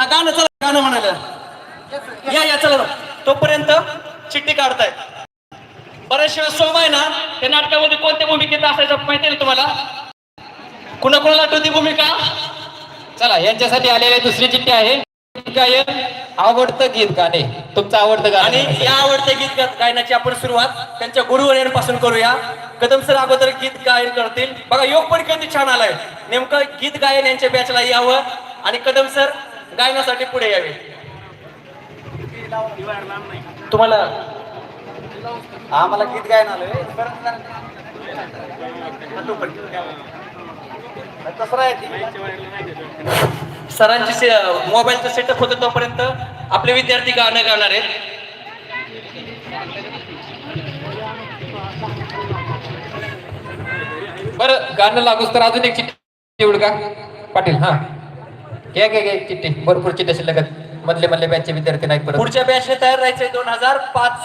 हा गाणं चला गाणं म्हणायला. या या चला तोपर्यंत चिठ्ठी काढताय. बऱ्याचशा सोम आहे ना त्या नाटकामध्ये कोणत्या भूमिकेत असायचं माहिती आहे ना तुम्हाला? कुणा कुणाला आठवती भूमिका? चला यांच्यासाठी आलेली दुसरी चिठ्ठी आहे. गायन आवडतं गीत गाणे. तुमचं आवडतं आणि गाणे या आवडत्या गीत गायनाची आपण सुरुवात त्यांच्या गुरुवर्यांपासून करूया. कदम सर अगोदर गीत गायन करतील. बघा योग पण किती छान आलाय. नेमकं गीत गायन यांच्या बॅचला यावं आणि कदम सर गायनासाठी पुढे यावे. तुम्हाला आम्हाला गीत गायन आलोय. सरांची से- मोबाईलचं सेटअप होतं तोपर्यंत आपले विद्यार्थी गाणं गाणार आहेत. बरं गाणं लागूच तर अजून एक चिठ्ठी एवढं का? पाटील हा. घ्या घ्या घ्या एक चिठ्ठी. भरपूर चिठ्ठी शिल्लक आहेत. मधले मधले बॅचचे विद्यार्थी नाहीत परत. पुढच्या बॅचने तयार राहायचंय दोन हजार पाच.